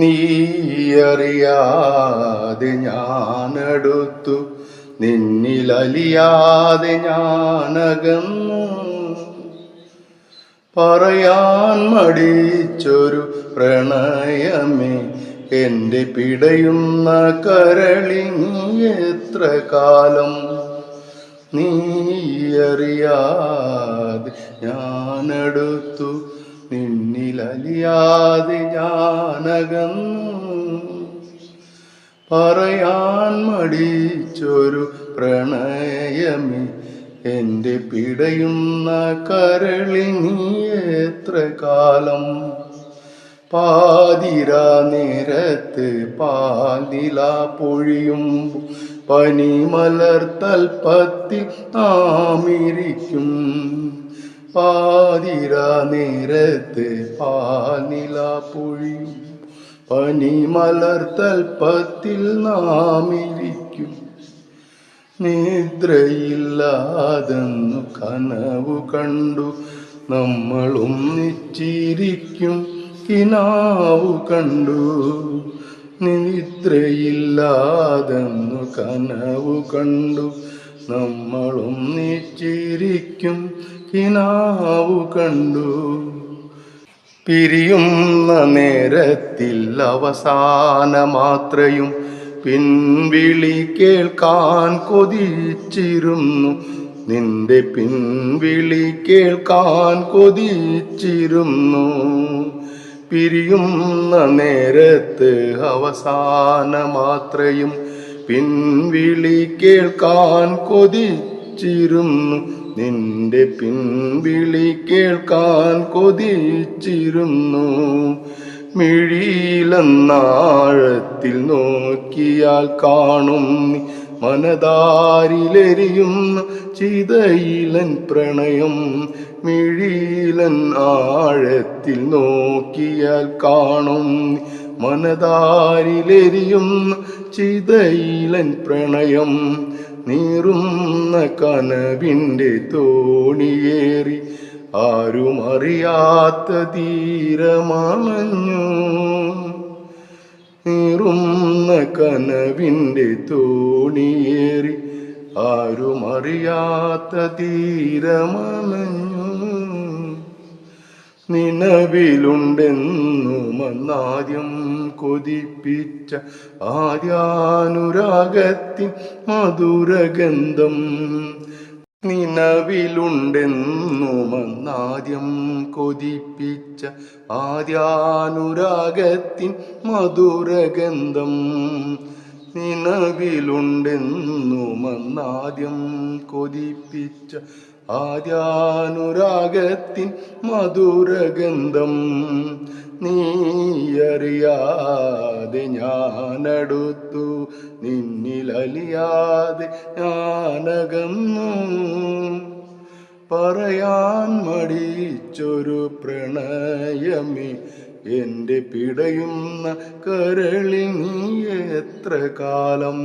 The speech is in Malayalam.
നീയറിയാതെ ഞാനടുത്തു. നിന്നിലലിയാതെ ഞാനകന്നു. പറയാൻ മടിച്ചൊരു പ്രണയമേ എന്റെ പിടയുന്ന കരളി എത്ര കാലം? നീ നീയറിയാതെ ഞാനടുത്തു. നിന്നിലലിയാതെ ഞാനകന്നു പറയാൻ മടിച്ചൊരു പ്രണയമേ എന്റെ പിടയുന്ന കരളിനി എത്ര കാലം? പാതിര നേരത്ത് പാതില പൊഴിയും പനിമലർത്തൽപ്പത്തിൽ നാമിരിക്കും. പാതിര നേരത്ത് പാലില പൊഴിയും നാം നാമിരിക്കും. നിദ്രയില്ലാതെന്നു കനവു കണ്ടു നമ്മൾ ഒന്നിച്ചിരിക്കും കിനാവു കണ്ടു നിദ്രയില്ലാതെന്നു കനവു കണ്ടു നമ്മൾ ഒന്നിച്ചിരിക്കും കിനാവു കണ്ടു. പിരിയുന്ന നേരത്തിൽ അവസാന മാത്രയും പിൻവിളി കേൾക്കാൻ കൊതിച്ചിരുന്നു. നിന്റെ പിൻവിളി കേൾക്കാൻ കൊതിച്ചിരുന്നു. പിരിയുന്ന നേരത്ത് അവസാന മാത്രയും പിൻവിളി കേൾക്കാൻ കൊതിച്ചിരുന്നു. നിന്റെ പിൻവിളി കേൾക്കാൻ കൊതിച്ചിരുന്നു. മിഴിയിലെന്നാഴത്തിൽ നോക്കിയാൽ കാണും നീ മനതാരിലെരിയുന്ന ചിതയിലൻ പ്രണയം മിഴിയിലൻ ആഴത്തിൽ നോക്കിയാൽ കാണും. മനതാരിലെരിയും ചിതയിലൻ പ്രണയം നീറുന്ന കനവിന്റെ തോണിയേറി ആരുമറിയാത്ത തീരമണഞ്ഞു നീറുന്ന കനവിന്റെ തോണിയേറി ആരും അറിയാത്ത നിലവിലുണ്ടെന്നു മന്നാദ്യം കൊതിപ്പിച്ച ആദ്യാനുരാഗത്തിൻ മധുരഗന്ധം നിലവിലുണ്ടെന്നുമന്നാദ്യം കൊതിപ്പിച്ച ആദ്യാനുരാഗത്തിൻ മധുരഗന്ധം നിലവിലുണ്ടെന്നുമന്നാദ്യം കൊതിപ്പിച്ച ആദ്യാനുരാഗത്തിൻ മധുരഗന്ധം നീയറിയാതെ ഞാനടുത്തു നിന്നിലലിയാതെ ഞാനകന്നു. പറയാൻ മടിച്ചൊരു പ്രണയമേ എന്റെ പിടയുന്ന കരളിനി എത്ര കാലം